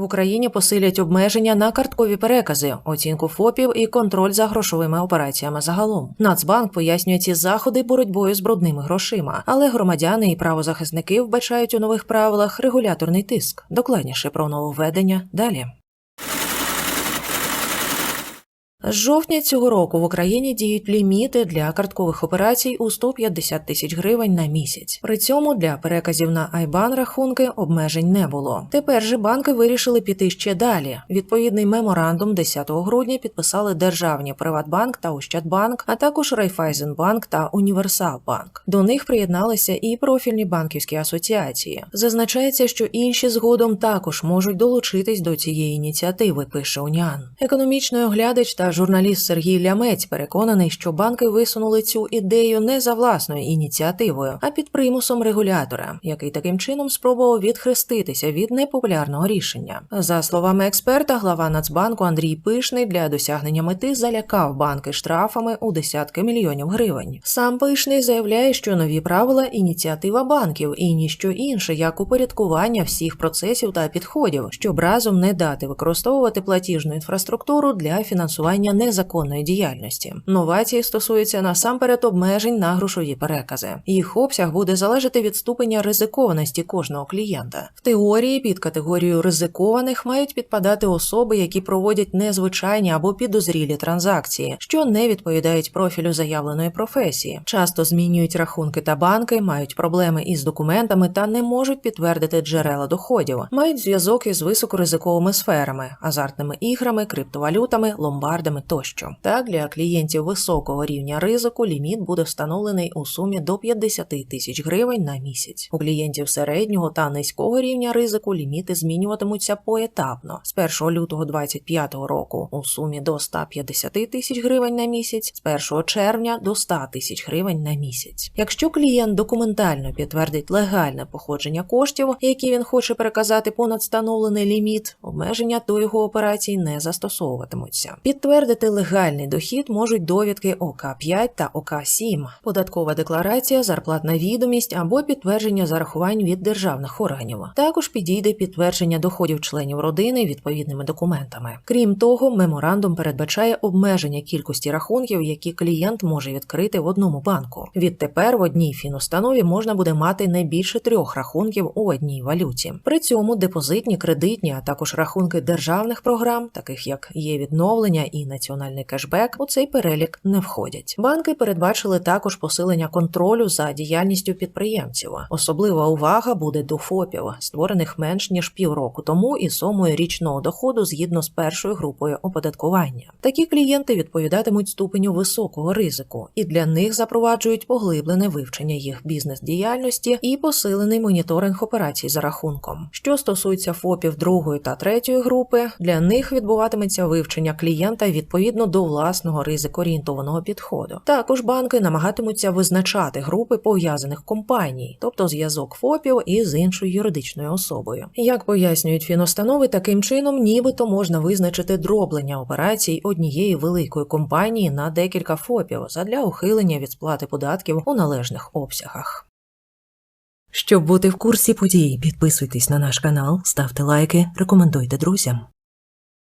В Україні посилять обмеження на карткові перекази, оцінку ФОПів і контроль за грошовими операціями загалом. Нацбанк пояснює ці заходи боротьбою з брудними грошима, але громадяни і правозахисники вбачають у нових правилах регуляторний тиск. Докладніше про нововведення далі. З жовтня цього року в Україні діють ліміти для карткових операцій у 150 тисяч гривень на місяць. При цьому для переказів на Айбан рахунки обмежень не було. Тепер же банки вирішили піти ще далі. Відповідний меморандум 10 грудня підписали державні Приватбанк та Ощадбанк, а також Райфайзенбанк та Універсалбанк. До них приєдналися і профільні банківські асоціації. Зазначається, що інші згодом також можуть долучитись до цієї ініціативи. Пише Уніан. Економічний оглядач та журналіст Сергій Лямець переконаний, що банки висунули цю ідею не за власною ініціативою, а під примусом регулятора, який таким чином спробував відхреститися від непопулярного рішення. За словами експерта, глава Нацбанку Андрій Пишний для досягнення мети залякав банки штрафами у десятки мільйонів гривень. Сам Пишний заявляє, що нові правила ініціатива банків і ніщо інше, як упорядкування всіх процесів та підходів, щоб разом не дати використовувати платіжну інфраструктуру для фінансування незаконної діяльності. Новації стосуються насамперед обмежень на грошові перекази. Їх обсяг буде залежати від ступеня ризикованості кожного клієнта. В теорії під категорію ризикованих мають підпадати особи, які проводять незвичайні або підозрілі транзакції, що не відповідають профілю заявленої професії, часто змінюють рахунки та банки, мають проблеми із документами та не можуть підтвердити джерела доходів, мають зв'язок із високоризиковими сферами, азартними іграми, криптовалютами, ломбардами тощо. Так для клієнтів високого рівня ризику ліміт буде встановлений у сумі до 50 тисяч гривень на місяць. У клієнтів середнього та низького рівня ризику ліміти змінюватимуться поетапно з 1 лютого 2025 року у сумі до 150 тисяч гривень на місяць, з 1 червня до 100 тисяч гривень на місяць. Якщо клієнт документально підтвердить легальне походження коштів, які він хоче переказати понад встановлений ліміт, обмеження до його операцій не застосовуватимуться. Підтвердити легальний дохід можуть довідки ОК-5 та ОК-7, податкова декларація, зарплатна відомість або підтвердження зарахувань від державних органів. Також підійде підтвердження доходів членів родини відповідними документами. Крім того, меморандум передбачає обмеження кількості рахунків, які клієнт може відкрити в одному банку. Відтепер в одній фінустанові можна буде мати не більше трьох рахунків у одній валюті. При цьому депозитні, кредитні, а також рахунки державних програм, таких як є відновлення і національний кешбек, у цей перелік не входять. Банки передбачили також посилення контролю за діяльністю підприємців. Особлива увага буде до ФОПів, створених менш ніж півроку тому і сумою річного доходу згідно з першою групою оподаткування. Такі клієнти відповідатимуть ступеню високого ризику, і для них запроваджують поглиблене вивчення їх бізнес-діяльності і посилений моніторинг операцій за рахунком. Що стосується ФОПів другої та третьої групи, для них відбуватиметься вивчення клієнта відповідно до власного ризикоорієнтованого підходу. Також банки намагатимуться визначати групи пов'язаних компаній, тобто зв'язок ФОПів із іншою юридичною особою. Як пояснюють фіностанови, таким чином нібито можна визначити дроблення операцій однієї великої компанії на декілька ФОПів задля ухилення від сплати податків у належних обсягах. Щоб бути в курсі подій, підписуйтесь на наш канал, ставте лайки, рекомендуйте друзям.